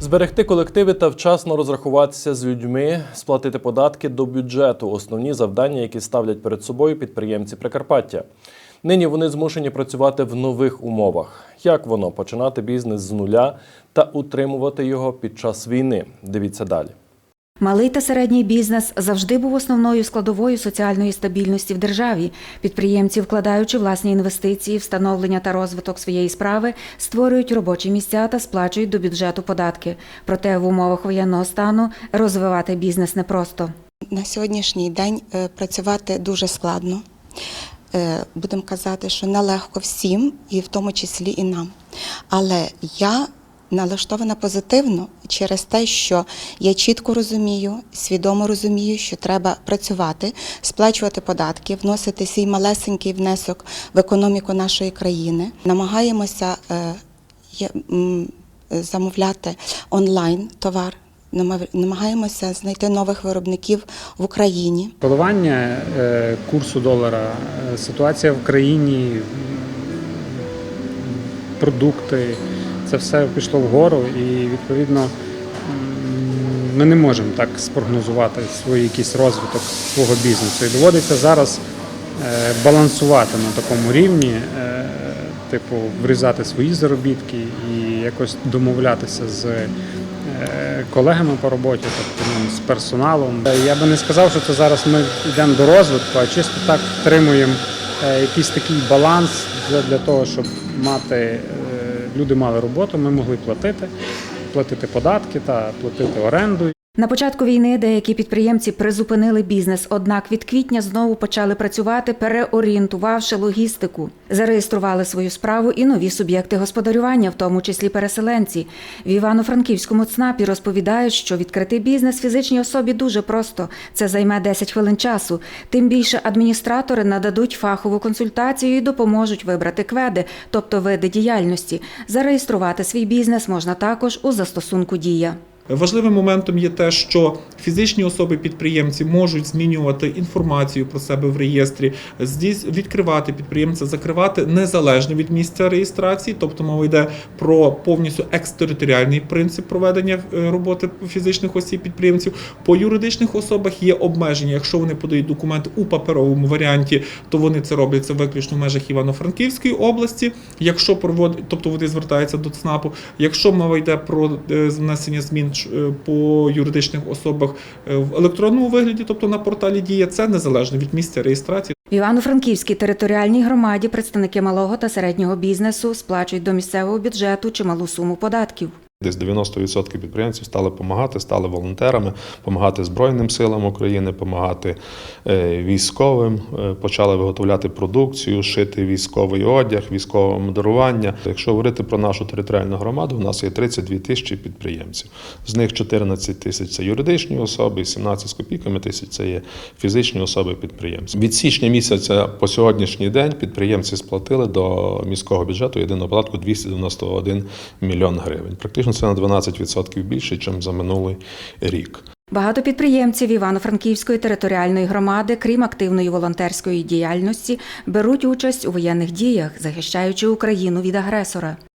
Зберегти колективи та вчасно розрахуватися з людьми, сплатити податки до бюджету основні завдання, які ставлять перед собою підприємці Прикарпаття. Нині вони змушені працювати в нових умовах. Як воно починати бізнес з нуля та утримувати його під час війни? Дивіться далі. Малий та середній бізнес завжди був основною складовою соціальної стабільності в державі. Підприємці, вкладаючи власні інвестиції, встановлення та розвиток своєї справи, створюють робочі місця та сплачують до бюджету податки. Проте в умовах воєнного стану розвивати бізнес непросто. На сьогоднішній день е, працювати дуже складно. Е, Будемо казати, що нелегко всім, і в тому числі і нам. Але я налаштована позитивно через те, що я чітко розумію, свідомо розумію, що треба працювати, сплачувати податки, вносити свій малесенький внесок в економіку нашої країни. Намагаємося е, замовляти онлайн товар. Намагаємося знайти нових виробників в Україні. Коливання е, курсу долара, е, ситуація в країні, продукти це все пішло вгору, і відповідно ми не можемо так спрогнозувати свій якийсь розвиток свого бізнесу. І доводиться зараз е, балансувати на такому рівні, е, типу, врізати свої заробітки і якось домовлятися з е, колегами по роботі, тобто ну, з персоналом. Я би не сказав, що це зараз ми йдемо до розвитку, а чисто так втримуємо якийсь такий баланс для, того, щоб мати люди мали роботу, ми могли платити, платити податки та платити оренду. На початку війни деякі підприємці призупинили бізнес, однак від квітня знову почали працювати, переорієнтувавши логістику. Зареєстрували свою справу і нові суб'єкти господарювання, в тому числі переселенці. В Івано-Франківському ЦНАПі розповідають, що відкрити бізнес фізичній особі дуже просто. Це займе 10 хвилин часу. Тим більше адміністратори нададуть фахову консультацію і допоможуть вибрати кведи, тобто види діяльності. Зареєструвати свій бізнес можна також у застосунку Дія. Важливим моментом є те, що фізичні особи-підприємці можуть змінювати інформацію про себе в реєстрі, відкривати підприємця, закривати незалежно від місця реєстрації, тобто мова йде про повністю екстериторіальний принцип проведення е, роботи фізичних осіб-підприємців. По юридичних особах є обмеження. Якщо вони подають документи у паперовому варіанті, то вони це робляться виключно в межах Івано-Франківської області. Якщо проводять, тобто вони звертаються до ЦНАПу. Якщо мова йде про е, внесення змін по юридичних особах е, в електронному вигляді, тобто на порталі Дія, це незалежно від місця реєстрації. В Івано-Франківській територіальній громаді представники малого та середнього бізнесу сплачують до місцевого бюджету чималу суму податків. Десь 90% підприємців стали допомагати, стали волонтерами, допомагати Збройним силам України, допомагати е, військовим, е, почали виготовляти продукцію, шити військовий одяг, військове модерування. Якщо говорити про нашу територіальну громаду, у нас є 32 тисячі підприємців. З них 14 тисяч це юридичні особи, і 17 з копійками тисяч це є фізичні особи підприємці. Від січня місяця по сьогоднішній день підприємці сплатили до міського бюджету єдиного податку 291 мільйон гривень. Практично це на 12% більше, ніж за минулий рік. Багато підприємців Івано-Франківської територіальної громади, крім активної волонтерської діяльності, беруть участь у воєнних діях, захищаючи Україну від агресора.